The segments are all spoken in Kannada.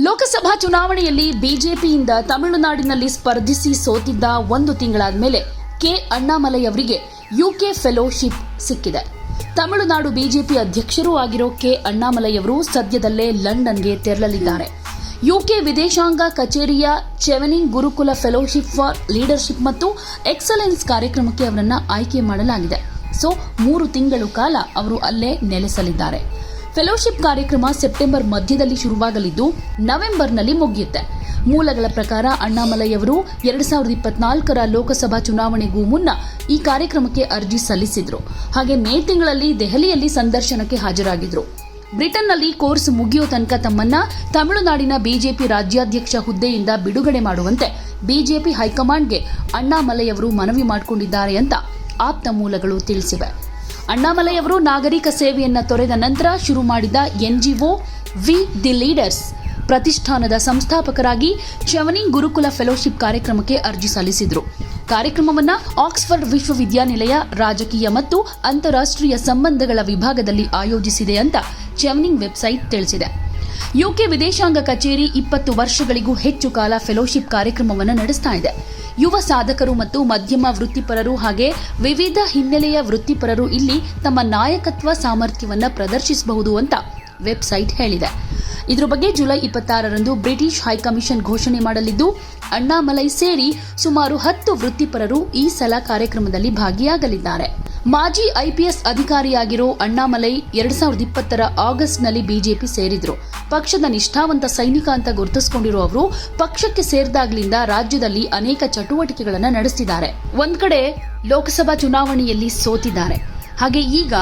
ಲೋಕಸಭಾ ಚುನಾವಣೆಯಲ್ಲಿ ಬಿಜೆಪಿಯಿಂದ ತಮಿಳುನಾಡಿನಲ್ಲಿ ಸ್ಪರ್ಧಿಸಿ ಸೋತಿದ್ದ ಒಂದು ತಿಂಗಳಾದ ಮೇಲೆ ಕೆ ಅಣ್ಣಾಮಲೈ ಅವರಿಗೆ ಯುಕೆ ಫೆಲೋಶಿಪ್ ಸಿಕ್ಕಿದೆ. ತಮಿಳುನಾಡು ಬಿಜೆಪಿ ಅಧ್ಯಕ್ಷರೂ ಆಗಿರೋ ಕೆ ಅಣ್ಣಾಮಲೈ ಅವರು ಸದ್ಯದಲ್ಲೇ ಲಂಡನ್ಗೆ ತೆರಳಲಿದ್ದಾರೆ. ಯುಕೆ ವಿದೇಶಾಂಗ ಕಚೇರಿಯ Chevening Gurukul fellowship for leadership ಮತ್ತು ಎಕ್ಸಲೆನ್ಸ್ ಕಾರ್ಯಕ್ರಮಕ್ಕೆ ಅವರನ್ನು ಆಯ್ಕೆ ಮಾಡಲಾಗಿದೆ. ಸೊ, ಮೂರು ತಿಂಗಳು ಕಾಲ ಅವರು ಅಲ್ಲೇ ನೆಲೆಸಲಿದ್ದಾರೆ. ಫೆಲೋಶಿಪ್ ಕಾರ್ಯಕ್ರಮ ಸೆಪ್ಟೆಂಬರ್ ಮಧ್ಯದಲ್ಲಿ ಶುರುವಾಗಲಿದ್ದು ನವೆಂಬರ್ನಲ್ಲಿ ಮುಗಿಯುತ್ತೆ. ಮೂಲಗಳ ಪ್ರಕಾರ ಅಣ್ಣಾಮಲೈ ಅವರು ಎರಡ್ ಸಾವಿರದ ಇಪ್ಪತ್ನಾಲ್ಕರ ಲೋಕಸಭಾ ಚುನಾವಣೆಗೂ ಮುನ್ನ ಈ ಕಾರ್ಯಕ್ರಮಕ್ಕೆ ಅರ್ಜಿ ಸಲ್ಲಿಸಿದ್ರು. ಹಾಗೆ ಮೇ ತಿಂಗಳಲ್ಲಿ ದೆಹಲಿಯಲ್ಲಿ ಸಂದರ್ಶನಕ್ಕೆ ಹಾಜರಾಗಿದ್ರು. ಬ್ರಿಟನ್ನಲ್ಲಿ ಕೋರ್ಸ್ ಮುಗಿಯೋ ತನಕ ತಮ್ಮನ್ನ ತಮಿಳುನಾಡಿನ ಬಿಜೆಪಿ ರಾಜ್ಯಾಧ್ಯಕ್ಷ ಹುದ್ದೆಯಿಂದ ಬಿಡುಗಡೆ ಮಾಡುವಂತೆ ಬಿಜೆಪಿ ಹೈಕಮಾಂಡ್ಗೆ ಅಣ್ಣಾಮಲೈ ಅವರು ಮನವಿ ಮಾಡಿಕೊಂಡಿದ್ದಾರೆ ಅಂತ ಆಪ್ತ ಮೂಲಗಳು ತಿಳಿಸಿವೆ. ಅಣ್ಣಾಮಲೈ ಅವರು ನಾಗರಿಕ ಸೇವೆಯನ್ನ ತೊರೆದ ನಂತರ ಶುರು ಮಾಡಿದ ಎನ್ಜಿಒ ವಿ ದಿ ಲೀಡರ್ಸ್. ಪ್ರತಿಷ್ಠಾನದ ಸಂಸ್ಥಾಪಕರಾಗಿ ಚವನಿ ಗುರುಕುಲ ಫೆಲೋಶಿಪ್ ಕಾರ್ಯಕ್ರಮಕ್ಕೆ ಅರ್ಜಿ ಸಲ್ಲಿಸಿದರು. ಕಾರ್ಯಕ್ರಮವನ್ನ ಆಕ್ಸ್ಫರ್ಡ್ ವಿಶ್ವವಿದ್ಯಾನಿಲಯ, ರಾಜಕೀಯ ಮತ್ತು ಅಂತಾರಾಷ್ಟ್ರೀಯ ಸಂಬಂಧಗಳ ವಿಭಾಗದಲ್ಲಿ ಆಯೋಜಿಸಿದೆ ಅಂತ ಚವನಿಂಗ್ ವೆಬ್ಸೈಟ್ ತಿಳಿಸಿದೆ. ಯುಕೆ ವಿದೇಶಾಂಗ ಕಚೇರಿ ಇಪ್ಪತ್ತು ವರ್ಷಗಳಿಗೂ ಹೆಚ್ಚು ಕಾಲ ಫೆಲೋಶಿಪ್ ಕಾರ್ಯಕ್ರಮವನ್ನು ನಡೆಸ್ತಾ ಇದೆ. ಯುವ ಸಾಧಕರು ಮತ್ತು ಮಧ್ಯಮ ವೃತ್ತಿಪರರು ಹಾಗೆ ವಿವಿಧ ಹಿನ್ನೆಲೆಯ ವೃತ್ತಿಪರರು ಇಲ್ಲಿ ತಮ್ಮ ನಾಯಕತ್ವ ಸಾಮರ್ಥ್ಯವನ್ನು ಪ್ರದರ್ಶಿಸಬಹುದು ಅಂತ ವೆಬ್ಸೈಟ್ ಹೇಳಿದೆ. ಇದರ ಬಗ್ಗೆ ಜುಲೈ ಇಪ್ಪತ್ತಾರರಂದು ಬ್ರಿಟಿಷ್ ಹೈಕಮಿಷನ್ ಘೋಷಣೆ ಮಾಡಲಿದ್ದು, ಅಣ್ಣಾಮಲೈ ಸೇರಿ ಸುಮಾರು ಹತ್ತು ವೃತ್ತಿಪರರು ಈ ಸಲ ಕಾರ್ಯಕ್ರಮದಲ್ಲಿ ಭಾಗಿಯಾಗಲಿದ್ದಾರೆ. ಮಾಜಿ ಐಪಿಎಸ್ ಅಧಿಕಾರಿಯಾಗಿರೋ ಅಣ್ಣಾಮಲೈ ಎರಡ್ ಸಾವಿರದ ಇಪ್ಪತ್ತರ ಆಗಸ್ಟ್ನಲ್ಲಿ ಬಿಜೆಪಿ ಸೇರಿದ್ರು. ಪಕ್ಷದ ನಿಷ್ಠಾವಂತ ಸೈನಿಕ ಅಂತ ಗುರುತಿಸಿಕೊಂಡಿರೋ ಅವರು ಪಕ್ಷಕ್ಕೆ ಸೇರಿದಾಗ್ಲಿಂದ ರಾಜ್ಯದಲ್ಲಿ ಅನೇಕ ಚಟುವಟಿಕೆಗಳನ್ನು ನಡೆಸಿದ್ದಾರೆ ಒಂದ್ ಕಡೆ ಲೋಕಸಭಾ ಚುನಾವಣೆಯಲ್ಲಿ ಸೋತಿದ್ದಾರೆ. ಹಾಗೆ ಈಗ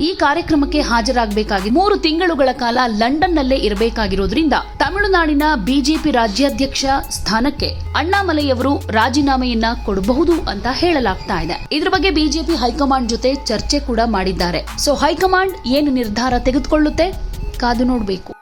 ಈ ಕಾರ್ಯಕ್ರಮಕ್ಕೆ ಹಾಜರಾಗಬೇಕಾಗಿ ಮೂರು ತಿಂಗಳುಗಳ ಕಾಲ ಲಂಡನ್ನಲ್ಲೇ ಇರಬೇಕಾಗಿರೋದ್ರಿಂದ ತಮಿಳುನಾಡಿನ ಬಿಜೆಪಿ ರಾಜ್ಯಾಧ್ಯಕ್ಷ ಸ್ಥಾನಕ್ಕೆ ಅಣ್ಣಾಮಲೆಯವರು ರಾಜೀನಾಮೆಯನ್ನ ಕೊಡಬಹುದು ಅಂತ ಹೇಳಲಾಗ್ತಾ ಇದೆ. ಇದ್ರ ಬಗ್ಗೆ ಬಿಜೆಪಿ ಹೈಕಮಾಂಡ್ ಜೊತೆ ಚರ್ಚೆ ಕೂಡ ಮಾಡಿದ್ದಾರೆ. ಸೊ ಹೈಕಮಾಂಡ್ ಏನು ನಿರ್ಧಾರ ತೆಗೆದುಕೊಳ್ಳುತ್ತೆ? ಕಾದು ನೋಡಬೇಕು.